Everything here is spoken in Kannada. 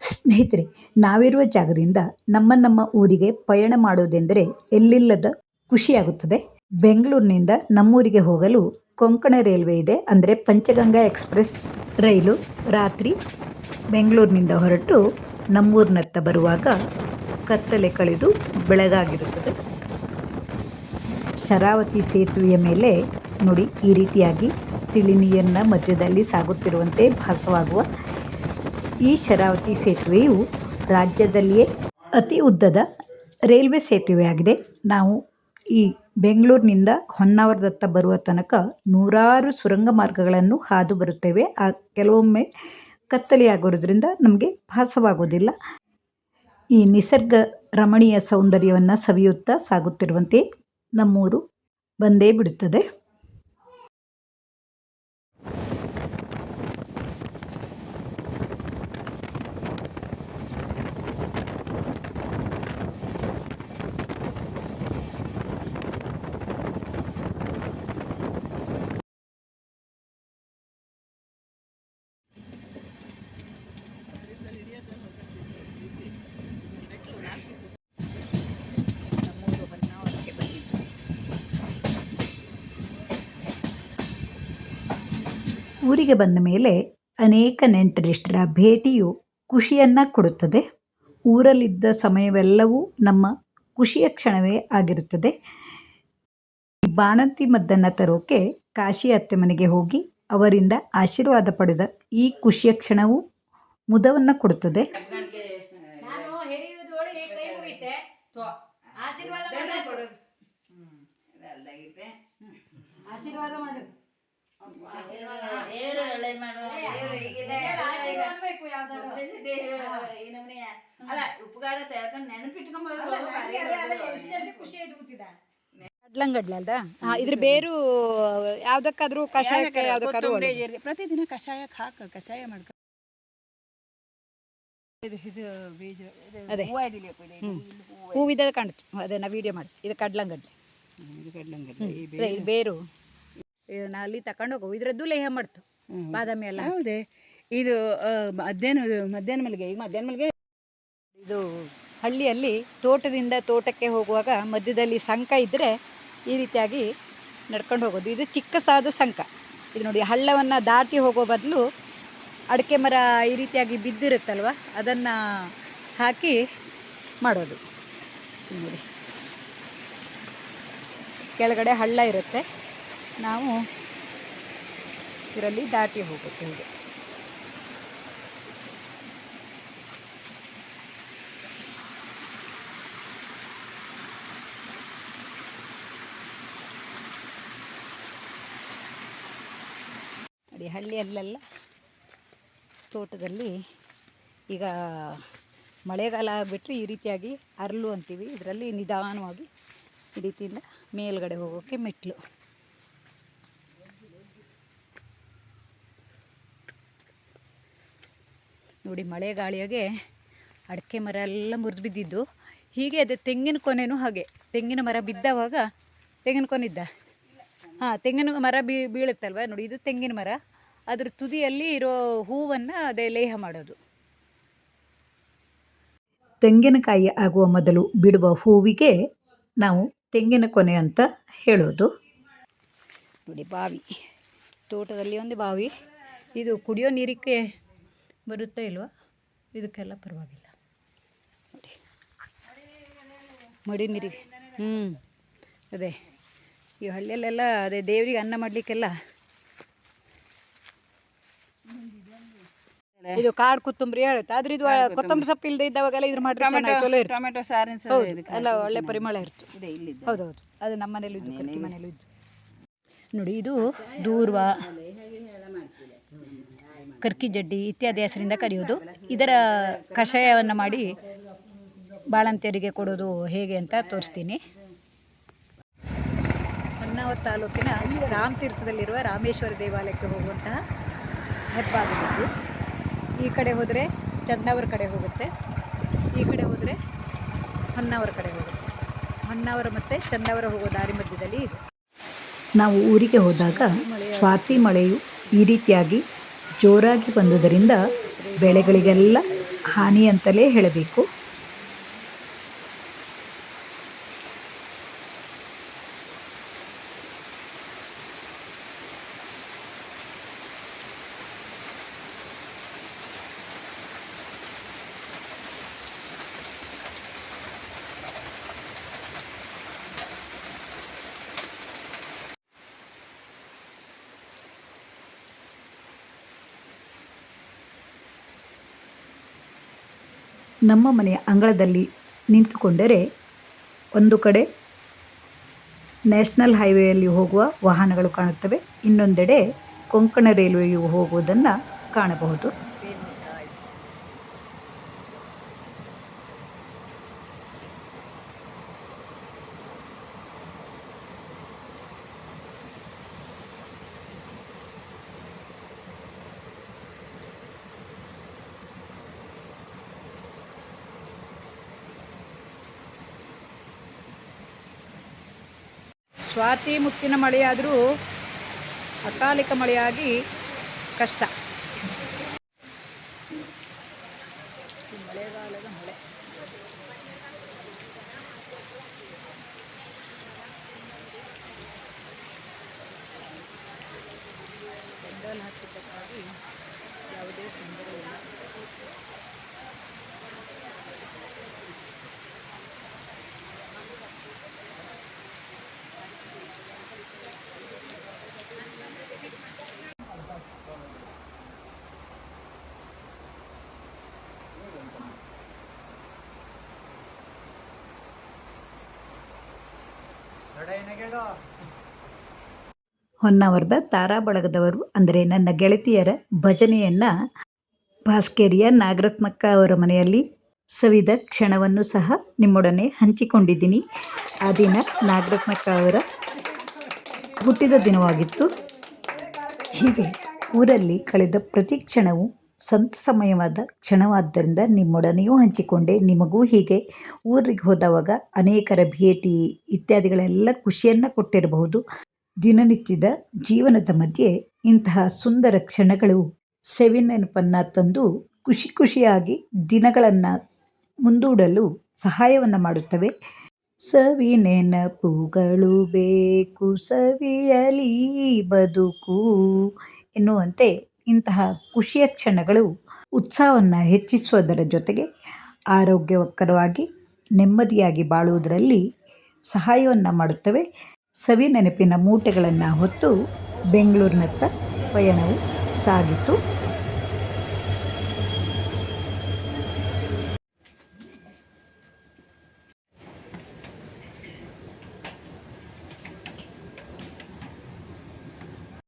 ಸ್ನೇಹಿತರೆ, ನಾವಿರುವ ಜಾಗದಿಂದ ನಮ್ಮ ನಮ್ಮ ಊರಿಗೆ ಪಯಣ ಮಾಡುವುದೆಂದರೆ ಎಲ್ಲಿಲ್ಲದ ಖುಷಿಯಾಗುತ್ತದೆ. ಬೆಂಗಳೂರಿನಿಂದ ನಮ್ಮೂರಿಗೆ ಹೋಗಲು ಕೊಂಕಣ ರೈಲ್ವೆ ಇದೆ. ಅಂದರೆ ಪಂಚಗಂಗಾ ಎಕ್ಸ್ಪ್ರೆಸ್ ರೈಲು ರಾತ್ರಿ ಬೆಂಗಳೂರಿನಿಂದ ಹೊರಟು ನಮ್ಮೂರಿನತ್ತ ಬರುವಾಗ ಕತ್ತಲೆ ಕಳೆದು ಬೆಳಗಾಗಿರುತ್ತದೆ. ಶರಾವತಿ ಸೇತುವೆಯ ಮೇಲೆ ನೋಡಿ ಈ ರೀತಿಯಾಗಿ ತಿಳಿ ಮಧ್ಯದಲ್ಲಿ ಸಾಗುತ್ತಿರುವಂತೆ ಭಾಸವಾಗುವ ಈ ಶರಾವತಿ ಸೇತುವೆಯು ರಾಜ್ಯದಲ್ಲಿಯೇ ಅತಿ ಉದ್ದದ ರೈಲ್ವೆ ಸೇತುವೆಯಾಗಿದೆ. ನಾವು ಈ ಬೆಂಗಳೂರಿನಿಂದ ಹೊನ್ನಾವರದತ್ತ ಬರುವ ತನಕ ನೂರಾರು ಸುರಂಗ ಮಾರ್ಗಗಳನ್ನು ಹಾದು ಬರುತ್ತೇವೆ. ಆ ಕೆಲವೊಮ್ಮೆ ಕತ್ತಲೆಯಾಗಿರೋದ್ರಿಂದ ನಮಗೆ ಭಾಸವಾಗೋದಿಲ್ಲ ಈ ನಿಸರ್ಗ ರಮಣೀಯ ಸೌಂದರ್ಯವನ್ನು ಸವಿಯುತ್ತಾ ಸಾಗುತ್ತಿರುವಂತೆ ನಮ್ಮೂರು ಬಂದೇ ಬಿಡುತ್ತದೆ. ಊರಿಗೆ ಬಂದ ಮೇಲೆ ಅನೇಕ ನೆಂಟರಿಷ್ಟರ ಭೇಟಿಯು ಖುಷಿಯನ್ನು ಕೊಡುತ್ತದೆ. ಊರಲ್ಲಿದ್ದ ಸಮಯವೆಲ್ಲವೂ ನಮ್ಮ ಖುಷಿಯ ಕ್ಷಣವೇ ಆಗಿರುತ್ತದೆ. ಬಾಣಂತಿ ಮದ್ದನ್ನು ತರೋಕೆ ಕಾಶಿ ಅತ್ತೆ ಮನೆಗೆ ಹೋಗಿ ಅವರಿಂದ ಆಶೀರ್ವಾದ ಪಡೆದ ಈ ಖುಷಿಯ ಕ್ಷಣವು ಮುದವನ್ನು ಕೊಡುತ್ತದೆ. ನಾನು ಹೆರಿಯುವುದೊಳಗೆ ಕೈ ಮುಗಿತೆ. ಆಶೀರ್ವಾದ ಮಾಡಿ. ಆಶೀರ್ವಾದ ಮಾಡು. ದೇವ್ರು ಒಳ್ಳೇದ್ ಮಾಡು ದೇವ್ರು ಈಗಿಲ್ಲ ಆಶೀರ್ವಾದ ಬೇಕು ಯಾವ್ದಾದ್ರು. publicity ಅಲ್ಲ ಉಪಕಾರ ತಿಳ್ಕೊಂಡು ನೆನಪಿಟ್ಕೊಂಬೋದು ಅಲ್ಲ, ನಂಗೆ ಅದೇ ಅಲ್ಲ, ಎಷ್ಟೆಲ್ಲ ಖುಷಿ ಆಯ್ತು ಗೊತ್ತಿದ? ಕಡ್ಲಂಗಡ್ಲೆ ಅಲ್ದ ಇದ್ರ ಬೇರು ಯಾವ್ದಕ್ಕಾದ್ರೂ ಕಷಾಯಕ್ಕೆ ಯಾವ್ದಕ್ಕಾದ್ರೂ ಪ್ರತಿದಿನ ಕಷಾಯಕ್ಕೆ ಹಾಕ ಕಷಾಯ ಮಾಡ್ಕ. ಅದೇ. ಹೂವಿದ ಕಾಣ್ತು ಅದೇ ನಾ ವಿಡಿಯೋ ಮಾಡಿ. ಇದು ಕಡ್ಲಂಗಡ್ಲೆ. ಬೇರು. ನಾ ಅಲ್ಲಿ ತಕೊಂಡು ಹೋಗುವ ಇದ್ರದ್ದು ಲೇಹ ಮಾಡ್ತು ಬಾದಾಮಿ ಎಲ್ಲ. ಹೌದೇ. ಇದು ಮಧ್ಯಾಹ್ನ ಮಧ್ಯಾಹ್ನ ಮಲ್ಲಿಗೆ ಈಗ ಮಧ್ಯಾಹ್ನ ಮಲ್ಲಿಗೆ ಇದು ಹಳ್ಳಿಯಲ್ಲಿ ತೋಟದಿಂದ ತೋಟಕ್ಕೆ ಹೋಗುವಾಗ ಮಧ್ಯದಲ್ಲಿ ಸಂಕ ಇದ್ದರೆ ಈ ರೀತಿಯಾಗಿ ನಡ್ಕೊಂಡು ಹೋಗೋದು. ಇದು ಚಿಕ್ಕ ಸಾದ ಸಂಕ. ಇದು ನೋಡಿ ಹಳ್ಳವನ್ನು ದಾಟಿ ಹೋಗೋ ಬದಲು ಅಡಿಕೆ ಮರ ಈ ರೀತಿಯಾಗಿ ಬಿದ್ದಿರುತ್ತಲ್ವ? ಅದನ್ನು ಹಾಕಿ ಮಾಡೋದು. ನೋಡಿ. ಕೆಳಗಡೆ ಹಳ್ಳ ಇರುತ್ತೆ. ನಾವು ಇದರಲ್ಲಿ ದಾಟಿ ಹೋಗುತ್ತೆ ಹೀಗೆ. ಹಳ್ಳಿಯಲ್ಲೆಲ್ಲ ತೋಟದಲ್ಲಿ ಈಗ ಮಳೆಗಾಲ ಆಗಿಬಿಟ್ರೆ ಈ ರೀತಿಯಾಗಿ ಅರಳು ಅಂತೀವಿ. ಇದರಲ್ಲಿ ನಿಧಾನವಾಗಿ ಈ ರೀತಿಯಿಂದ ಮೇಲ್ಗಡೆ ಹೋಗೋಕ್ಕೆ ಮೆಟ್ಲು ನೋಡಿ ಮಳೆ ಗಾಳಿಯಾಗೆ ಅಡಿಕೆ ಮರ ಎಲ್ಲ ಮುರಿದು ಬಿದ್ದಿದ್ದು. ಹೀಗೆ ಅದೇ ತೆಂಗಿನ ಕೊನೆನೂ ಹಾಗೆ. ತೆಂಗಿನ ಮರ ಬಿದ್ದವಾಗ ತೆಂಗಿನ ಕೊನಿದ್ದ ಹಾಂ, ತೆಂಗಿನ ಮರ ಬೀ, ಬೀಳುತ್ತಲ್ವ? ನೋಡಿ, ಇದು ತೆಂಗಿನ ಮರ. ಅದ್ರ ತುದಿಯಲ್ಲಿ ಇರೋ ಹೂವನ್ನು ಅದೇ ಲೇಹ ಮಾಡೋದು. ತೆಂಗಿನಕಾಯಿ ಆಗುವ ಮೊದಲು ಬಿಡುವ ಹೂವಿಗೆ ನಾವು ತೆಂಗಿನ ಕೊನೆ ಅಂತ ಹೇಳೋದು. ನೋಡಿ, ಬಾವಿ. ತೋಟದಲ್ಲಿ ಒಂದು ಬಾವಿ. ಇದು ಕುಡಿಯೋ ನೀರಿಗೆ ಬರುತ್ತಾ ಇಲ್ವಾ ಇದಕ್ಕೆಲ್ಲ ಪರವಾಗಿಲ್ಲ. ನೋಡಿ. ಮಡಿ ನೀರಿಗೆ ಹ್ಞೂ ಅದೇ ಈ ಹಳ್ಳಿಯಲ್ಲೆಲ್ಲ ಅದೇ ದೇವರಿಗೆ ಅನ್ನ ಮಾಡಲಿಕ್ಕೆಲ್ಲ. ಇದು ಕಾಡು ಕೊತ್ತಂಬರಿ ಹೇಳುತ್ತೆ. ಆದ್ರೆ ಇದು ಕೊತ್ತಂಬರಿ ಸೊಪ್ಪು ಇಲ್ಲದೆ ಇದ್ದಾವಾಗೆಲ್ಲ ಇದ್ರ ಮಾಡಿ ಟೊಮೆಟೊ ಸಾರಿನ ಎಲ್ಲ ಒಳ್ಳೆ ಪರಿಮಳ ಇರುತ್ತೆ. ಇದೆ ಇಲ್ಲಿದೆ ಹೌದೌದು. ಅದು ನಮ್ಮ ಮನೇಲಿ ಇದ್ದು ಮನೇಲಿ. ಇದ್ದು ನೋಡಿ ಇದು ದೂರ್ವ. ಕರ್ಕಿ ಜಡ್ಡಿ ಇತ್ಯಾದಿ ಹೆಸರಿಂದ ಕರೆಯೋದು ಇದರ ಕಷಾಯವನ್ನು ಮಾಡಿ ಬಾಳಂತಿಯರಿಗೆ ಕೊಡೋದು ಹೇಗೆ ಅಂತ ತೋರಿಸ್ತೀನಿ. ಹೊನ್ನಾವರ ತಾಲೂಕಿನ ರಾಮತೀರ್ಥದಲ್ಲಿರುವ ರಾಮೇಶ್ವರ ದೇವಾಲಯಕ್ಕೆ ಹೋಗುವಂತಹ ಹೆಬ್ಬಾಗಿಲಿದ್ದು ಈ ಕಡೆ ಹೋದರೆ ಚಂದಾವರ ಕಡೆ ಹೋಗುತ್ತೆ. ಈ ಕಡೆ ಹೋದರೆ ಹೊನ್ನಾವರ ಕಡೆ ಹೋಗುತ್ತೆ. ಹೊನ್ನಾವರ ಮತ್ತು ಚಂದಾವರ ಹೋಗೋ ದಾರಿ ಮಧ್ಯದಲ್ಲಿ ಇದೆ. ನಾವು ಊರಿಗೆ ಹೋದಾಗ ಸ್ವಾತಿ ಮಳೆಯು ಈ ರೀತಿಯಾಗಿ ಜೋರಾಗಿ ಬಂದುದರಿಂದ ಬೆಳೆಗಳಿಗೆಲ್ಲ ಹಾನಿ ಅಂತಲೇ ಹೇಳಬೇಕು. ನಮ್ಮ ಮನೆಯ ಅಂಗಳದಲ್ಲಿ ನಿಂತುಕೊಂಡರೆ ಒಂದು ಕಡೆ ನ್ಯಾಷನಲ್ ಹೈವೇಯಲ್ಲಿ ಹೋಗುವ ವಾಹನಗಳು ಕಾಣುತ್ತವೆ, ಇನ್ನೊಂದೆಡೆ ಕೊಂಕಣ ರೈಲ್ವೆಯು ಹೋಗುವುದನ್ನು ಕಾಣಬಹುದು. ಸ್ವಾತಿ ಮುತ್ತಿನ ಮಳೆಯಾದರೂ ಅಕಾಲಿಕ ಮಳೆಯಾಗಿ ಕಷ್ಟ. ಮಳೆಗಾಲದ ಮಳೆ. ಹಾಕಿದ್ದಕ್ಕಾಗಿ ಹೊನ್ನಾವರದ ತಾರಾ ಬಳಗದವರು ಅಂದರೆ ನನ್ನ ಗೆಳತಿಯರ ಭಜನೆಯನ್ನು ಭಾಸ್ಕೇರಿಯ ನಾಗರತ್ನಕ್ಕ ಅವರ ಮನೆಯಲ್ಲಿ ಸವಿದ ಕ್ಷಣವನ್ನು ಸಹ ನಿಮ್ಮೊಡನೆ ಹಂಚಿಕೊಂಡಿದ್ದೀನಿ. ಆ ದಿನ ನಾಗರತ್ನಕ್ಕ ಅವರ ಹುಟ್ಟಿದ ದಿನವಾಗಿತ್ತು. ಹೀಗೆ ಊರಲ್ಲಿ ಕಳೆದ ಪ್ರತಿ ಕ್ಷಣವೂ ಸಂತಸಮಯವಾದ ಕ್ಷಣವಾದ್ದರಿಂದ ನಿಮ್ಮೊಡನೆಯೂ ಹಂಚಿಕೊಂಡೆ, ನಿಮಗೂ ಹೀಗೆ. ಊರಿಗೆ ಹೋದವಾಗ ಅನೇಕರ ಭೇಟಿ ಇತ್ಯಾದಿಗಳೆಲ್ಲ ಖುಷಿಯನ್ನು ಕೊಟ್ಟಿರಬಹುದು. ದಿನನಿತ್ಯದ ಜೀವನದ ಮಧ್ಯೆ ಇಂತಹ ಸುಂದರ ಕ್ಷಣಗಳು ಸೆವಿನೆನಪನ್ನು ತಂದು ಖುಷಿ ಖುಷಿಯಾಗಿ ದಿನಗಳನ್ನು ಮುಂದೂಡಲು ಸಹಾಯವನ್ನು ಮಾಡುತ್ತವೆ. ಸವಿ ನೆನಪುಗಳು ಬೇಕು, ಸವಿಯಲಿ ಬದುಕು ಎನ್ನುವಂತೆ ಇಂತಹ ಖುಷಿಯ ಕ್ಷಣಗಳು ಉತ್ಸಾಹವನ್ನು ಹೆಚ್ಚಿಸುವುದರ ಜೊತೆಗೆ ಆರೋಗ್ಯಕರವಾಗಿ, ನೆಮ್ಮದಿಯಾಗಿ ಬಾಳುವುದರಲ್ಲಿ ಸಹಾಯವನ್ನು ಮಾಡುತ್ತವೆ. ಸವಿ ನೆನಪಿನ ಮೂಟೆಗಳನ್ನು ಹೊತ್ತು ಬೆಂಗಳೂರಿನತ್ತ ಪಯಣವು ಸಾಗಿತು.